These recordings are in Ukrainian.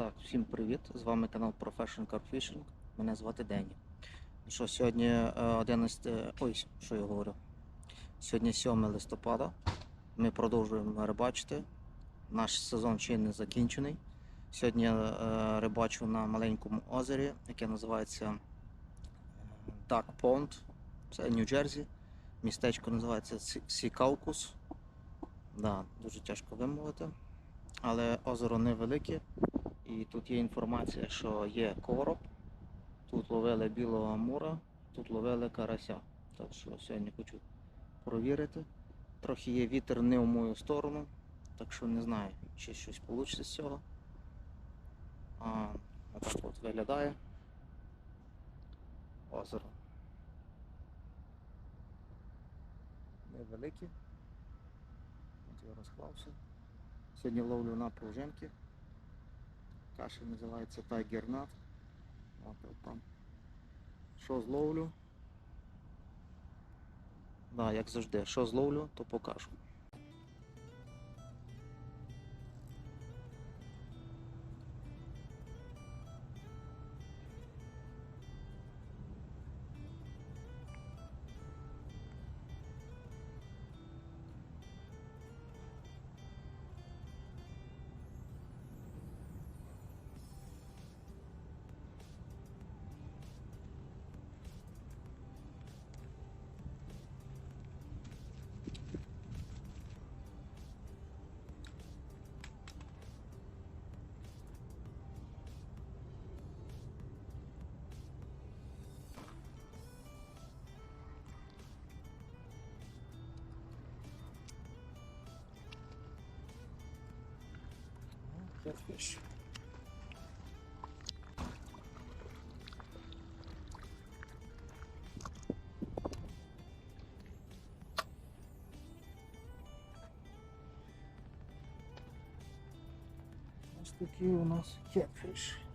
Так, всім привіт! З вами канал Profession Carp Fishing. Мене звати Дені. Ну Що сьогодні е, 11. Ой, що я говорю? Сьогодні 7 листопада. Ми продовжуємо рибачити. Наш сезон ще не закінчений. Сьогодні е, рибачу на маленькому озері, яке називається е, Duck Pond. Це Нью-Джерсі. Містечко називається Сі- Сікаукус. Да, дуже тяжко вимовити. Але озеро невелике. І тут є інформація, що є короб, тут ловили білого амура, тут ловили карася. Так що сьогодні хочу провірити. Трохи є вітер не в мою сторону, так що не знаю, чи щось вийде з цього. А, отак от виглядає озеро. Невелике. От я розклався. Сьогодні ловлю на пружинки. Каша називається тайгернат. От, там. Що зловлю? Да, як завжди, що зловлю, то покажу. Catfish. Ось такий у нас catfish.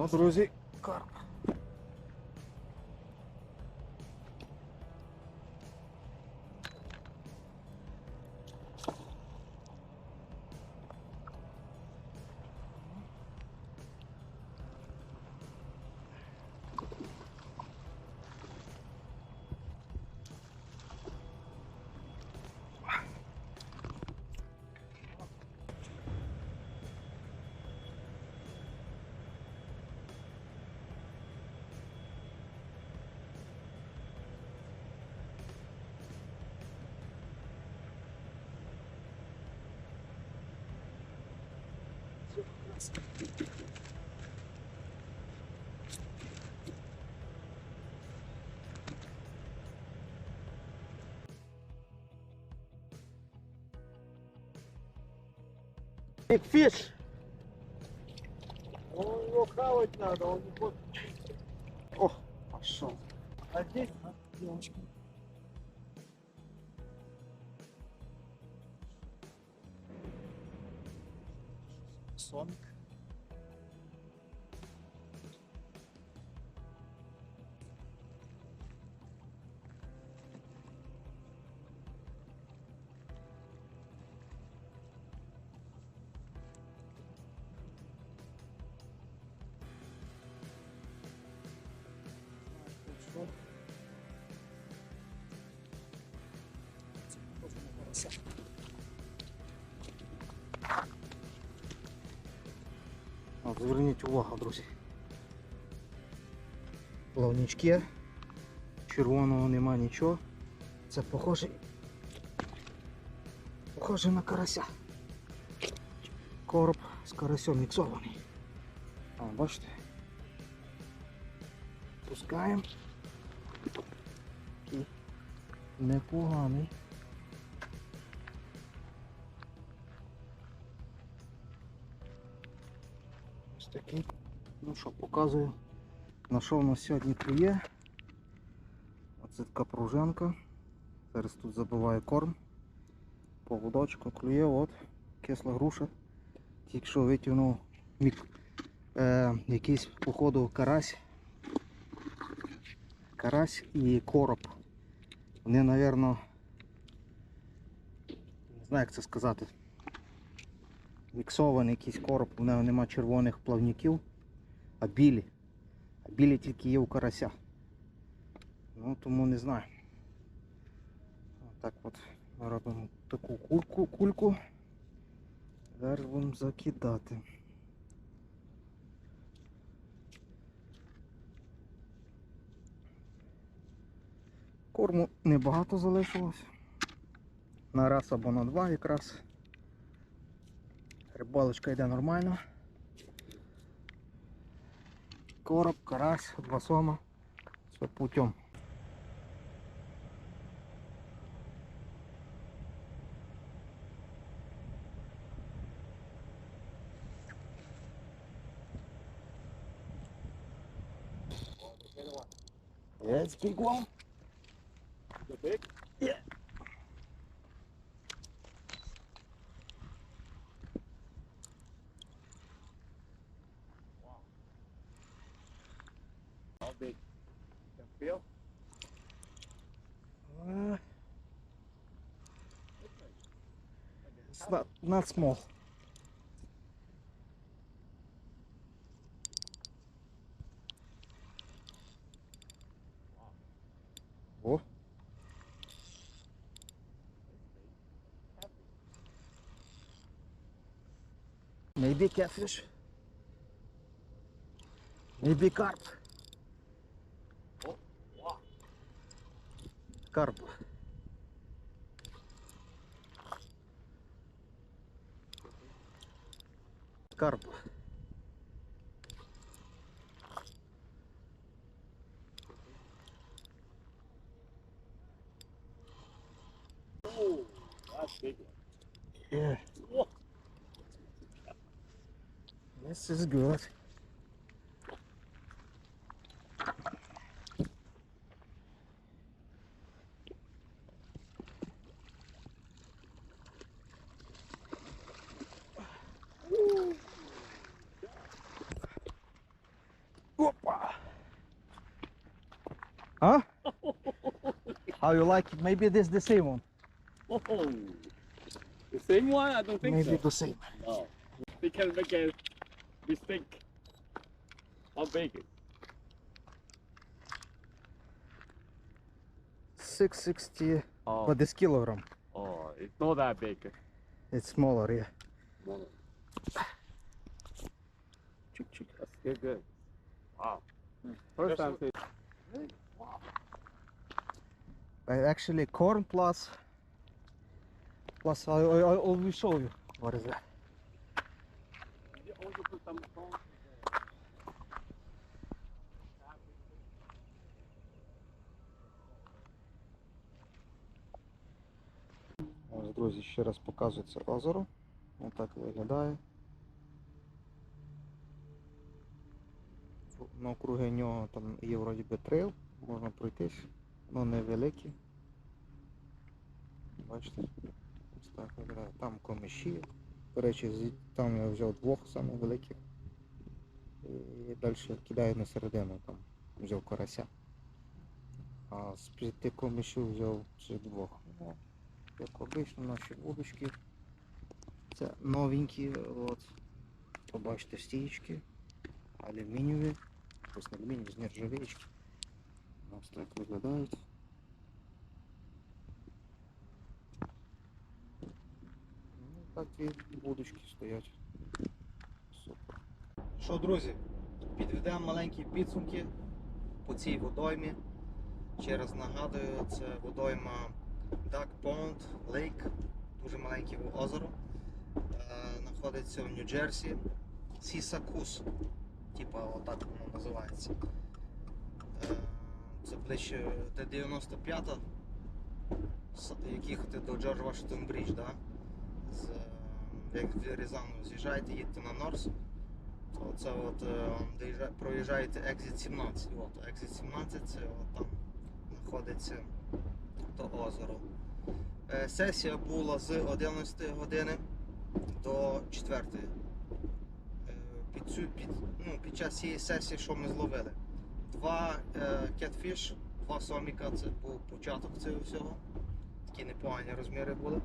О, друзі, карп. Big fish. Ну, его хавать надо, он не будет. О, пошел. А здесь, а, девочка. Сомик. От, зверніть увагу, друзі. Плавнички. Червоного нема нічого. Це похоже. Похоже на карася. Короб з карасем міксований. А, бачите? Пускаємо. Непоганий. Ну що, показую, на що в нас сьогодні клює. Оце така пружинка. Зараз тут забиваю корм. Поводочку клює, от, кисла груша. Тільки що витягнув мік... е, якийсь, походу, карась. Карась і короб. Вони, напевно, не знаю, як це сказати міксований якийсь короб, у нього нема червоних плавників, а білі. А білі тільки є у карася. Ну тому не знаю. Так от ми робимо таку кульку, кульку. Зараз будемо закидати. Корму небагато залишилось. На раз або на два якраз. Рибалочка йде нормально. Короб, карась, два сома. Все путем. Yes, big one. The big? Yeah. Not small. О. Maybe catfish. Maybe carp. Oh, Карп. Карп. Oh, that's big one. Yeah. Whoa. This is good. How you like it? Maybe this the same one. Oh, the same one? I don't think Maybe so. Maybe the same. No, they can we a mistake. How big? Six sixty. Oh. But this kilogram. Oh, it's not that big. It's smaller, yeah. Smaller. That's good, good. Wow. First time. Wow. Uh, actually, corn plus. Plus, I, I, I will show you. What is that? Ось, друзі, ще раз показую це озеро. Ось так виглядає. Навкруги нього там є вроді би трейл, можна пройтись, але невеликий. Бачите? Ось так виглядає. Там комиші. До речі, там я взяв двох великих. І далі кидаю на середину, там взяв карася. А з п'яти комишів взяв цих двох. Ну, як обично наші вудочки. Це новенькі, от. Побачите стієчки. Алюмінієві. Не алюмінієві, з нержавіючки. Ось так виглядають. Ну, так і вудочки стоять. Супер. Що, друзі, підведемо маленькі підсумки по цій водоймі. Ще раз нагадую, це водойма Duck Pond Lake, дуже маленьке озеро. Е, Знаходиться в Нью-Джерсі. Сісакус. Типа отак воно називається. Е, Це ближче де 95-та, з- як їхати до Джордж Вашингтон Брідж, да? З, як з Рязану з'їжджаєте, їдете на Норс, то це от е, проїжджаєте Exit 17. От, Exit 17 це от там знаходиться то озеро. Е, Сесія була з 11 години до 4. Е, Під, цю, під, ну, під час цієї сесії, що ми зловили? Два кетфіш, два соміка, це був початок цього всього. Такі непогані розміри були.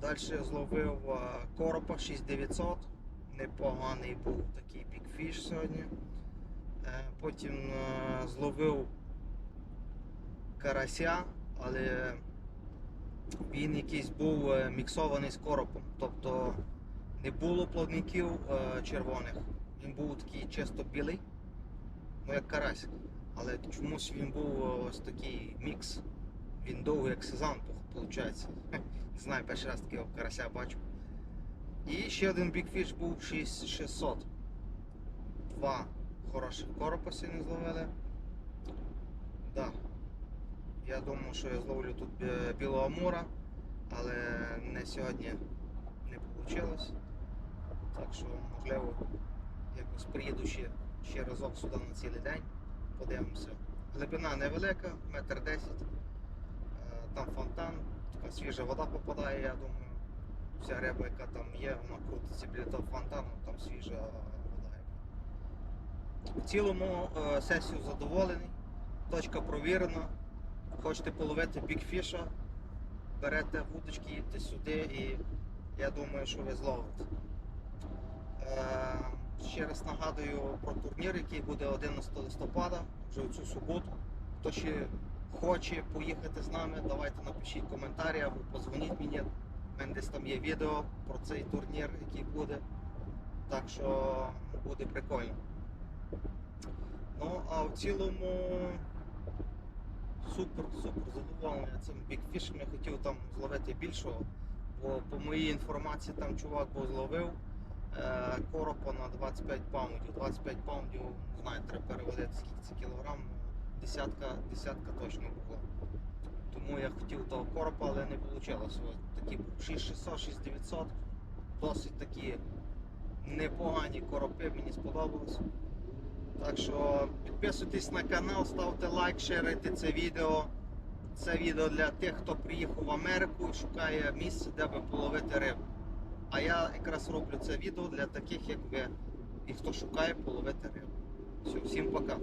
Далі зловив е, коропа 6900. Непоганий був такий бікфіш сьогодні. Е, потім е, зловив карася, але він якийсь був міксований з коропом. Тобто не було плавників червоних. Він був такий чисто білий, ну як карась. Але чомусь він був е, ось такий мікс. Він довгий як сезон, виходить. Не знаю, перший раз такого карася бачу. І ще один бікфіш був 6600. Два хороших коропа сьогодні зловили. Да. Я думав, що я зловлю тут білого амура, але не сьогодні не вийшло. Так що, можливо, якось приїду ще, ще разок сюди на цілий день. Подивимося. Глибина невелика, метр десять. Е, Там фонтан, така свіжа вода попадає, я думаю. Вся риба, яка там є, вона крутиться біля того фонтану, там свіжа вода. В цілому е, сесію задоволений, точка провірена. Хочете половити бікфіша, берете вудочки, їдьте сюди і я думаю, що ви зловите. Ще раз нагадую про турнір, який буде 11 листопада, вже в цю суботу. Хто ще хоче поїхати з нами, давайте напишіть коментарі або подзвоніть мені. У мене десь там є відео про цей турнір, який буде. Так що буде прикольно. Ну, а в цілому супер, супер задоволений цим бікфішем. Я хотів там зловити більшого, бо по моїй інформації там чувак був зловив коропа на 25 паундів. 25 паундів, не знаю, треба переводити скільки це кілограм. Десятка, десятка точно було. Тому я хотів того коропа, але не вийшло. Такі 6600, 6900. Досить такі непогані коропи, мені сподобалось. Так що підписуйтесь на канал, ставте лайк, шерите це відео. Це відео для тих, хто приїхав в Америку і шукає місце, де би половити рибу. А я якраз роблю це відео для таких, як ви, і хто шукає половити рибу. Все, всім пока.